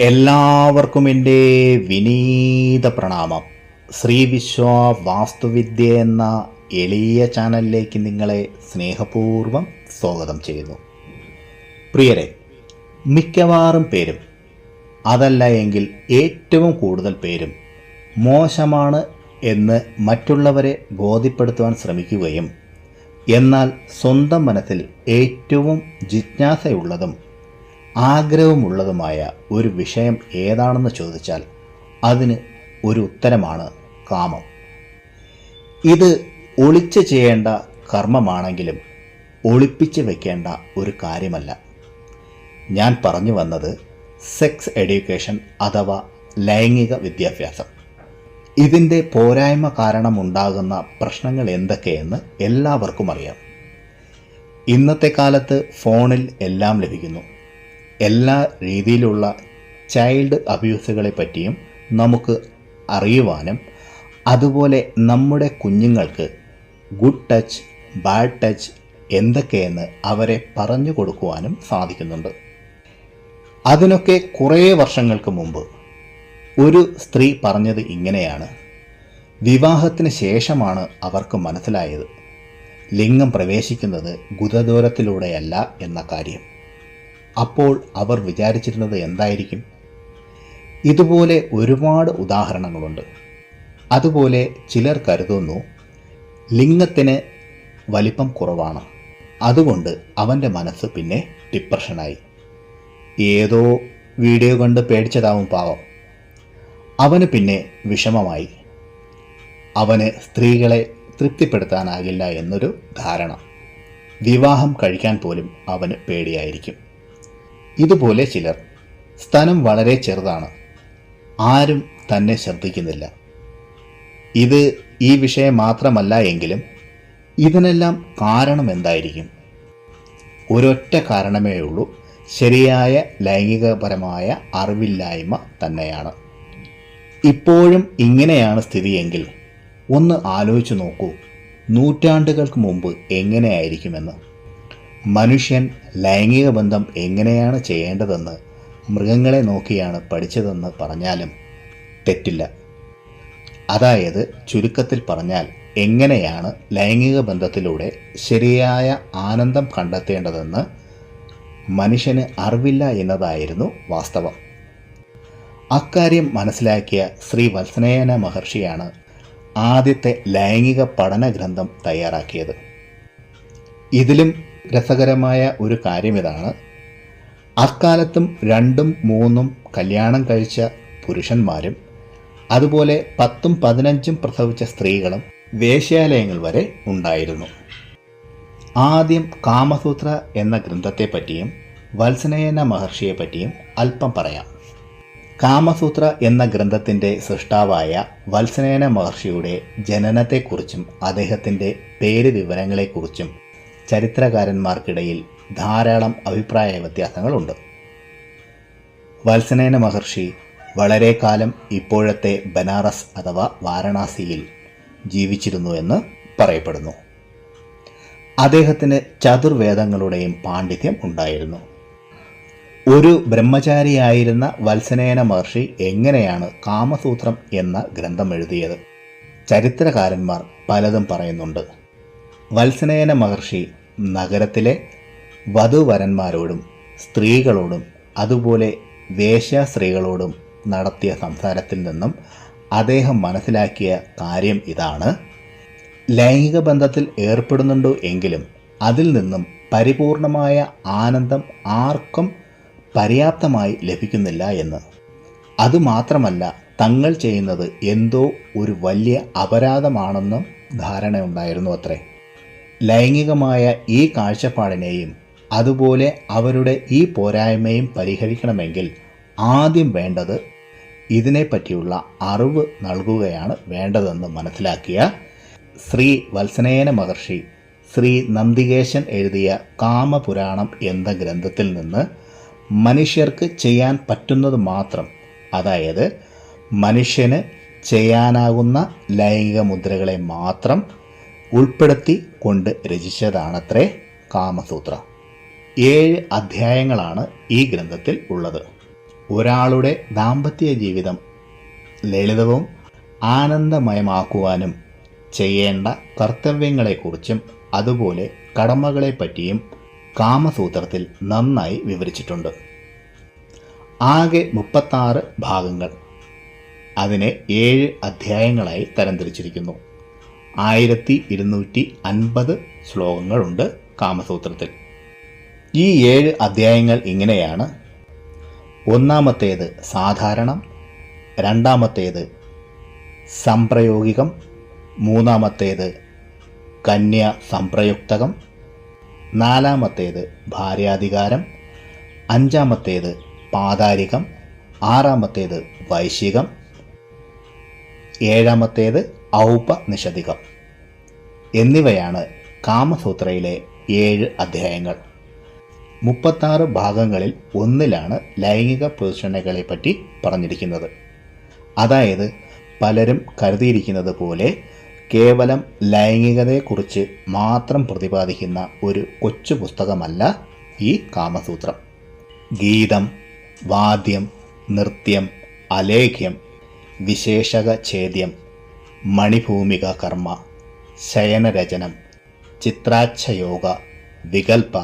എല്ലാവർക്കും എന്റെ വിനീത പ്രണാമം. ശ്രീ വിശ്വ വാസ്തുവിദ്യ എന്ന എളിയ ചാനലിലേക്ക് നിങ്ങളെ സ്നേഹപൂർവം സ്വാഗതം ചെയ്യുന്നു. പ്രിയരെ മിക്കവാറും പേരും അതല്ല എങ്കിൽ ഏറ്റവും കൂടുതൽ പേരും മോശമാണ് എന്ന് മറ്റുള്ളവരെ ബോധ്യപ്പെടുത്തുവാൻ ശ്രമിക്കുകയും എന്നാൽ സ്വന്തം മനസ്സിൽ ഏറ്റവും ജിജ്ഞാസയുള്ളതും ആഗ്രഹമുള്ളതുമായ ഒരു വിഷയം ഏതാണെന്ന് ചോദിച്ചാൽ അതിന് ഒരു ഉത്തരമാണ് കാമം. ഇത് ഒളിച്ച് ചെയ്യേണ്ട കർമ്മമാണെങ്കിലും ഒളിപ്പിച്ച് വെക്കേണ്ട ഒരു കാര്യമല്ല. ഞാൻ പറഞ്ഞു വന്നത് സെക്സ് എഡ്യൂക്കേഷൻ അഥവാ ലൈംഗിക വിദ്യാഭ്യാസം. ഇതിന്റെ പോരായ്മ കാരണമുണ്ടാകുന്ന പ്രശ്നങ്ങൾ എന്തൊക്കെയെന്ന് എല്ലാവർക്കും അറിയാം. ഇന്നത്തെ കാലത്ത് ഫോണിൽ എല്ലാം ലഭിക്കുന്നു. എല്ലാ രീതിയിലുള്ള ചൈൽഡ് അബ്യൂസുകളെ പറ്റിയും നമുക്ക് അറിയുവാനും അതുപോലെ നമ്മുടെ കുഞ്ഞുങ്ങൾക്ക് ഗുഡ് ടച്ച് ബാഡ് ടച്ച് എന്തൊക്കെയെന്ന് അവരെ പറഞ്ഞു കൊടുക്കുവാനും സാധിക്കുന്നുണ്ട്. അതിനൊക്കെ കുറേ വർഷങ്ങൾക്ക് മുമ്പ് ഒരു സ്ത്രീ പറഞ്ഞത് ഇങ്ങനെയാണ്. വിവാഹത്തിന് ശേഷമാണ് അവർക്ക് മനസ്സിലായത്. ലിംഗം പ്രവേശിക്കുന്നത് ഗുരുദൂരത്തിലൂടെയല്ല എന്ന കാര്യം. അപ്പോൾ അവർ വിചാരിച്ചിരുന്നത് എന്തായിരിക്കും? ഇതുപോലെ ഒരുപാട് ഉദാഹരണങ്ങളുണ്ട്. അതുപോലെ ചിലർ കരുതുന്നു ലിംഗത്തിന് വലിപ്പം കുറവാണ്. അതുകൊണ്ട് അവന്റെ മനസ്സ് പിന്നെ ഡിപ്രഷനായി. ഏതോ വീഡിയോ കണ്ട് പേടിച്ചതാവും പാവം. അവന് പിന്നെ വിഷമമായി. അവന് സ്ത്രീകളെ തൃപ്തിപ്പെടുത്താനാകില്ല എന്നൊരു ധാരണ. വിവാഹം കഴിക്കാൻ പോലും അവന് പേടിയായിരിക്കും. ഇതുപോലെ ചിലർ സ്ഥലം വളരെ ചെറുതാണ്. ആരും തന്നെ ശ്രദ്ധിക്കുന്നില്ല. ഇത് ഈ വിഷയം മാത്രമല്ല എങ്കിലും ഇതിനെല്ലാം കാരണം എന്തായിരിക്കും? ഒരൊറ്റ കാരണമേ ഉള്ളൂ. ശരിയായ ലൈംഗികപരമായ അറിവില്ലായ്മ തന്നെയാണ്. ഇപ്പോഴും ഇങ്ങനെയാണ് സ്ഥിതിയെങ്കിൽ ഒന്ന് ആലോചിച്ചു നോക്കൂ. നൂറ്റാണ്ടുകൾക്ക് മുമ്പ് എങ്ങനെയായിരിക്കുമെന്ന്. മനുഷ്യൻ ലൈംഗിക ബന്ധം എങ്ങനെയാണ് ചെയ്യേണ്ടതെന്ന് മൃഗങ്ങളെ നോക്കിയാണ് പഠിച്ചതെന്ന് പറഞ്ഞാലും തെറ്റില്ല. അതായത് ചുരുക്കത്തിൽ പറഞ്ഞാൽ എങ്ങനെയാണ് ലൈംഗിക ബന്ധത്തിലൂടെ ശരിയായ ആനന്ദം കണ്ടെത്തേണ്ടതെന്ന് മനുഷ്യന് അറിവില്ല എന്നതായിരുന്നു വാസ്തവം. അക്കാര്യം മനസ്സിലാക്കിയ ശ്രീ വത്സനയന മഹർഷിയാണ് ആദ്യത്തെ ലൈംഗിക പഠന ഗ്രന്ഥം തയ്യാറാക്കിയത്. ഇതിലും രസകരമായ ഒരു കാര്യം ഇതാണ്. അക്കാലത്തും രണ്ടും മൂന്നും കല്യാണം കഴിച്ച പുരുഷന്മാരും അതുപോലെ പത്തും പതിനഞ്ചും പ്രസവിച്ച സ്ത്രീകളും വേശ്യാലയങ്ങൾ വരെ ഉണ്ടായിരുന്നു. ആദ്യം കാമസൂത്ര എന്ന ഗ്രന്ഥത്തെപ്പറ്റിയും വത്സനയന മഹർഷിയെപ്പറ്റിയും അല്പം പറയാം. കാമസൂത്ര എന്ന ഗ്രന്ഥത്തിന്റെ സൃഷ്ടാവായ വത്സനയന മഹർഷിയുടെ ജനനത്തെക്കുറിച്ചും അദ്ദേഹത്തിന്റെ പേര് വിവരങ്ങളെക്കുറിച്ചും ചരിത്രകാരന്മാർക്കിടയിൽ ധാരാളം അഭിപ്രായ വ്യത്യാസങ്ങളുണ്ട്. വത്സനേന മഹർഷി വളരെ കാലം ഇപ്പോഴത്തെ ബനാറസ് അഥവാ വാരണാസിയിൽ ജീവിച്ചിരുന്നു എന്ന് പറയപ്പെടുന്നു. അദ്ദേഹത്തിന് ചതുർവേദങ്ങളുടെയും പാണ്ഡിത്യം ഉണ്ടായിരുന്നു. ഒരു ബ്രഹ്മചാരിയായിരുന്ന വത്സനേന മഹർഷി എങ്ങനെയാണ് കാമസൂത്രം എന്ന ഗ്രന്ഥം എഴുതിയത്? ചരിത്രകാരന്മാർ പലതും പറയുന്നുണ്ട്. വത്സനയന മഹർഷി നഗരത്തിലെ വധുവരന്മാരോടും സ്ത്രീകളോടും അതുപോലെ വേശ്യ സ്ത്രീകളോടും നടത്തിയ സംസാരത്തിൽ നിന്നും അദ്ദേഹം മനസ്സിലാക്കിയ കാര്യം ഇതാണ്. ലൈംഗിക ബന്ധത്തിൽ ഏർപ്പെടുന്നുണ്ടോ എങ്കിലും അതിൽ നിന്നും പരിപൂർണമായ ആനന്ദം ആർക്കും പര്യാപ്തമായി ലഭിക്കുന്നില്ല എന്ന്. അതുമാത്രമല്ല തങ്ങൾ ചെയ്യുന്നത് എന്തോ ഒരു വലിയ അപരാധമാണെന്നും ധാരണയുണ്ടായിരുന്നു അത്രേ. ലൈംഗികമായ ഈ കാഴ്ചപ്പാടിനെയും അതുപോലെ അവരുടെ ഈ പോരായ്മയും പരിഹരിക്കണമെങ്കിൽ ആദ്യം വേണ്ടത് ഇതിനെപ്പറ്റിയുള്ള അറിവ് നൽകുകയാണ് വേണ്ടതെന്ന് മനസ്സിലാക്കിയ ശ്രീ വത്സനേന മഹർഷി ശ്രീ നന്ദികേശൻ എഴുതിയ കാമപുരാണം എന്ന ഗ്രന്ഥത്തിൽ നിന്ന് മനുഷ്യർക്ക് ചെയ്യാൻ പറ്റുന്നത് മാത്രം അതായത് മനുഷ്യന് ചെയ്യാനാകുന്ന ലൈംഗിക മുദ്രകളെ മാത്രം ഉൾപ്പെടുത്തി കൊണ്ട് രചിച്ചതാണത്രേ കാമസൂത്ര. ഏഴ് അധ്യായങ്ങളാണ് ഈ ഗ്രന്ഥത്തിൽ ഉള്ളത്. ഒരാളുടെ ദാമ്പത്യ ജീവിതം ലളിതവും ആനന്ദമയമാക്കുവാനും ചെയ്യേണ്ട കർത്തവ്യങ്ങളെക്കുറിച്ചും അതുപോലെ കടമകളെപ്പറ്റിയും കാമസൂത്രത്തിൽ നന്നായി വിവരിച്ചിട്ടുണ്ട്. ആകെ മുപ്പത്താറ് ഭാഗങ്ങൾ. അതിനെ ഏഴ് അധ്യായങ്ങളായി തരംതിരിച്ചിരിക്കുന്നു. ആയിരത്തി ഇരുന്നൂറ്റി അൻപത് ശ്ലോകങ്ങളുണ്ട് കാമസൂത്രത്തിൽ. ഈ ഏഴ് അധ്യായങ്ങൾ ഇങ്ങനെയാണ്. ഒന്നാമത്തേത് സാധാരണം രണ്ടാമത്തേത് സംപ്രയോഗികം മൂന്നാമത്തേത് കന്യ സംപ്രയുക്തകം നാലാമത്തേത് ഭാര്യാധികാരം അഞ്ചാമത്തേത് പാതാരികം ആറാമത്തേത് വൈശികം ഏഴാമത്തേത് ഔപനിഷദികം എന്നിവയാണ് കാമസൂത്രയിലെ ഏഴ് അധ്യായങ്ങൾ. മുപ്പത്താറ് ഭാഗങ്ങളിൽ ഒന്നിലാണ് ലൈംഗിക പൊസിഷനുകളെപ്പറ്റി പറഞ്ഞിരിക്കുന്നത്. അതായത് പലരും കരുതിയിരിക്കുന്നത് പോലെ കേവലം ലൈംഗികതയെക്കുറിച്ച് മാത്രം പ്രതിപാദിക്കുന്ന ഒരു കൊച്ചു പുസ്തകമല്ല ഈ കാമസൂത്രം. ഗീതം വാദ്യം നൃത്യം അലേഖ്യം വിശേഷക ഛേദ്യം മണിഭൂമിക കർമ്മ ശയനരചനം ചിത്രാച്ഛയോഗ വികൽപ്പ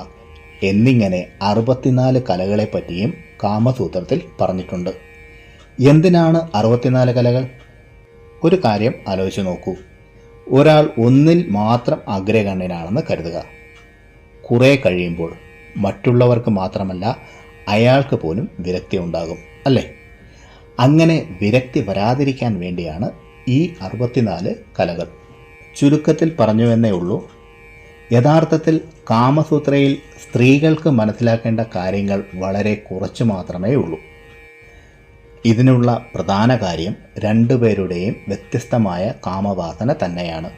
എന്നിങ്ങനെ അറുപത്തിനാല് കലകളെപ്പറ്റിയും കാമസൂത്രത്തിൽ പറഞ്ഞിട്ടുണ്ട്. എന്തിനാണ് അറുപത്തിനാല് കലകൾ? ഒരു കാര്യം ആലോചിച്ച് നോക്കൂ. ഒരാൾ ഒന്നിൽ മാത്രം അഗ്രഗണ്യനാണെന്ന് കരുതുക. കുറേ കഴിയുമ്പോൾ മറ്റുള്ളവർക്ക് മാത്രമല്ല അയാൾക്ക് പോലും വിരക്തി ഉണ്ടാകും അല്ലേ? അങ്ങനെ വിരക്തി വരാതിരിക്കാൻ വേണ്ടിയാണ് ഈ അറുപത്തിനാല് കലകൾ. ചുരുക്കത്തിൽ പറഞ്ഞുവെന്നേ ഉള്ളൂ. യഥാർത്ഥത്തിൽ കാമസൂത്രയിൽ സ്ത്രീകൾക്ക് മനസ്സിലാക്കേണ്ട കാര്യങ്ങൾ വളരെ കുറച്ച് മാത്രമേ ഉള്ളൂ. ഇതിനുള്ള പ്രധാന കാര്യം രണ്ടുപേരുടെയും വ്യത്യസ്തമായ കാമവാസന തന്നെയാണ്.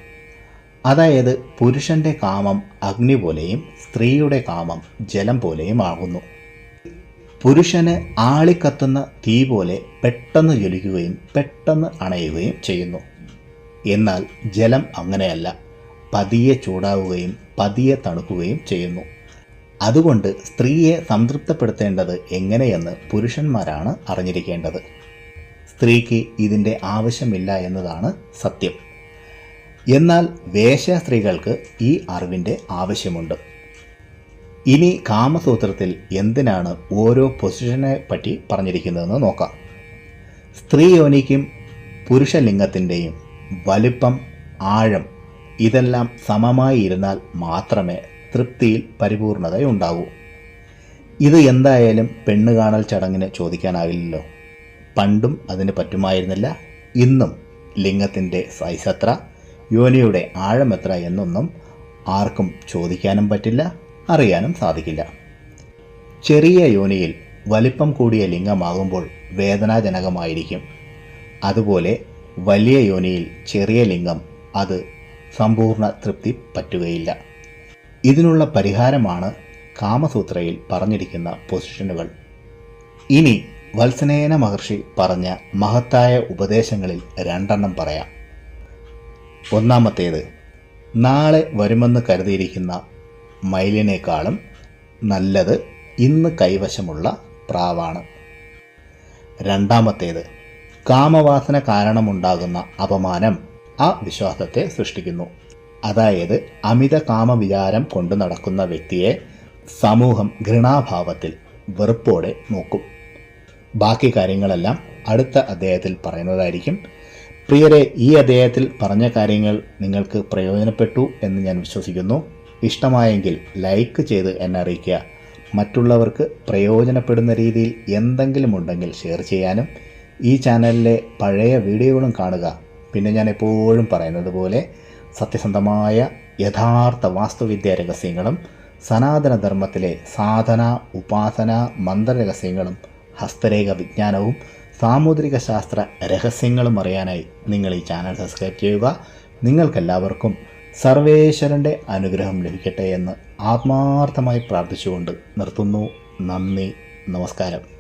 അതായത് പുരുഷന്റെ കാമം അഗ്നി പോലെയും സ്ത്രീയുടെ കാമം ജലം പോലെയും ആകുന്നു. പുരുഷന് ആളിക്കത്തുന്ന തീ പോലെ പെട്ടെന്ന് ജ്വലിക്കുകയും പെട്ടെന്ന് അണയുകയും ചെയ്യുന്നു. എന്നാൽ ജലം അങ്ങനെയല്ല. പതിയെ ചൂടാവുകയും പതിയെ തണുക്കുകയും ചെയ്യുന്നു. അതുകൊണ്ട് സ്ത്രീയെ സംതൃപ്തപ്പെടുത്തേണ്ടത് എങ്ങനെയെന്ന് പുരുഷന്മാരാണ് അറിഞ്ഞിരിക്കേണ്ടത്. സ്ത്രീക്ക് ഇതിന്റെ ആവശ്യമില്ല എന്നതാണ് സത്യം. എന്നാൽ വേശ്യ സ്ത്രീകൾക്ക് ഈ അറിവിന്റെ ആവശ്യമുണ്ട്. ഇനി കാമസൂത്രത്തിൽ എന്തിനാണ് ഓരോ പൊസിഷനെ പറ്റി പറഞ്ഞിരിക്കുന്നതെന്ന് നോക്കാം. സ്ത്രീ യോനിക്കും പുരുഷലിംഗത്തിന്റെയും വലിപ്പം ആഴം ഇതെല്ലാം സമമായി ഇരുന്നാൽ മാത്രമേ തൃപ്തിയിൽ പരിപൂർണതയുണ്ടാവൂ. ഇത് എന്തായാലും പെണ്ണ് കാണൽ ചടങ്ങിന് ചോദിക്കാനാകില്ലല്ലോ പണ്ടും അതിന് പറ്റുമായിരുന്നില്ല. ഇന്നും ലിംഗത്തിന്റെ സൈസ് എത്ര? യോനിയുടെ ആഴം എത്ര എന്നൊന്നും ആർക്കും ചോദിക്കാനും പറ്റില്ല. അറിയാനും സാധിക്കില്ല. ചെറിയ യോനിയിൽ വലിപ്പം കൂടിയ ലിംഗമാകുമ്പോൾ വേദനാജനകമായിരിക്കും. അതുപോലെ വലിയ യോനിയിൽ ചെറിയ ലിംഗം അത് സമ്പൂർണ തൃപ്തി പറ്റുകയില്ല. ഇതിനുള്ള പരിഹാരമാണ് കാമസൂത്രയിൽ പറഞ്ഞിരിക്കുന്ന പൊസിഷനുകൾ. ഇനി വത്സനേന മഹർഷി പറഞ്ഞ മഹത്തായ ഉപദേശങ്ങളിൽ രണ്ടെണ്ണം പറയാം. ഒന്നാമത്തേത് നാളെ വരുമെന്ന് കരുതിയിരിക്കുന്ന മയിലിനേക്കാളും നല്ലത് ഇന്ന് കൈവശമുള്ള പ്രാവാണ്. രണ്ടാമത്തേത് കാമവാസന കാരണമുണ്ടാകുന്ന അപമാനം ആ വിശ്വാസത്തെ സൃഷ്ടിക്കുന്നു. അതായത് അമിത കാമവിചാരം കൊണ്ടു നടക്കുന്ന വ്യക്തിയെ സമൂഹം ഘൃണാഭാവത്തിൽ വെറുപ്പോടെ നോക്കും. ബാക്കി കാര്യങ്ങളെല്ലാം അടുത്ത അദ്ദേഹത്തിൽ പറയുന്നതായിരിക്കും. പ്രിയരെ ഈ അദ്ദേഹത്തിൽ പറഞ്ഞ കാര്യങ്ങൾ നിങ്ങൾക്ക് പ്രയോജനപ്പെട്ടു എന്ന് ഞാൻ വിശ്വസിക്കുന്നു. ഇഷ്ടമായെങ്കിൽ ലൈക്ക് ചെയ്ത് എന്നെ അറിയിക്കുക. മറ്റുള്ളവർക്ക് പ്രയോജനപ്പെടുന്ന രീതിയിൽ എന്തെങ്കിലും ഉണ്ടെങ്കിൽ ഷെയർ ചെയ്യാനും ഈ ചാനലിലെ പഴയ വീഡിയോകളും കാണുക. പിന്നെ ഞാൻ എപ്പോഴും പറയുന്നത് പോലെ സത്യസന്ധമായ യഥാർത്ഥ വാസ്തുവിദ്യാ രഹസ്യങ്ങളും സനാതനധർമ്മത്തിലെ സാധന ഉപാസന മന്ത്രരഹസ്യങ്ങളും ഹസ്തരേഖ വിജ്ഞാനവും സാമുദ്രിക ശാസ്ത്ര രഹസ്യങ്ങളും അറിയാനായി നിങ്ങൾ ഈ ചാനൽ സബ്സ്ക്രൈബ് ചെയ്യുക. നിങ്ങൾക്കെല്ലാവർക്കും സർവേശ്വരന്റെ അനുഗ്രഹം ലഭിക്കട്ടെ എന്ന് ആത്മാർത്ഥമായി പ്രാർത്ഥിച്ചുകൊണ്ട് നിർത്തുന്നു. നന്ദി. നമസ്കാരം.